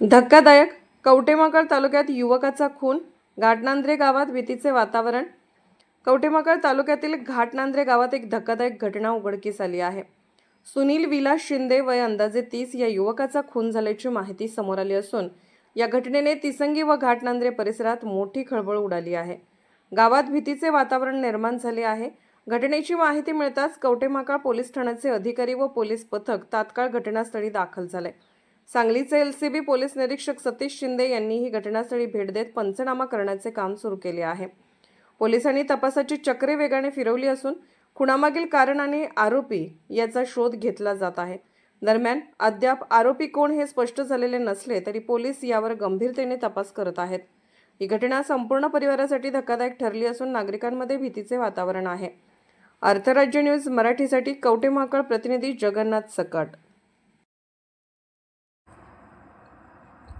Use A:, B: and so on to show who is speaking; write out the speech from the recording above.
A: धक्कादायक. कवटेमाकळ तालुक्यात युवकाचा खून घाटनांद्रे गावात भीतीचे वातावरण. कवटेमाकळ तालुक्यातील घाटनांद्रे गावात एक धक्कादायक घटना उघडकीस आली आहे. सुनील विलास शिंदे वय अंदाजे तीस या युवकाचा खून झाल्याची माहिती समोर आली असून या घटनेने तिसंगी व घाटनांद्रे परिसरात मोठी खळबळ उडाली आहे. गावात भीतीचे वातावरण निर्माण झाले आहे. घटनेची माहिती मिळताच कवटेमाकाळ पोलीस ठाण्याचे अधिकारी व पोलीस पथक तात्काळ घटनास्थळी दाखल झाले. सांगलीचे एलसीबी पोलीस निरीक्षक सतीश शिंदे यांनी ही घटनास्थळी भेट देत पंचनामा करण्याचे काम सुरू केले आहे. पोलिसांनी तपासाची चक्रे वेगाने फिरवली असून खुणामागील कारण आणि आरोपी याचा शोध घेतला जात आहे. दरम्यान अद्याप आरोपी कोण हे स्पष्ट झालेले नसले तरी पोलीस यावर गंभीरतेने तपास करत आहेत. ही घटना संपूर्ण परिवारासाठी धक्कादायक ठरली असून नागरिकांमध्ये भीतीचे वातावरण आहे. अर्थराज्य न्यूज मराठीसाठी कवटे महाकाळ प्रतिनिधी जगन्नाथ सकट.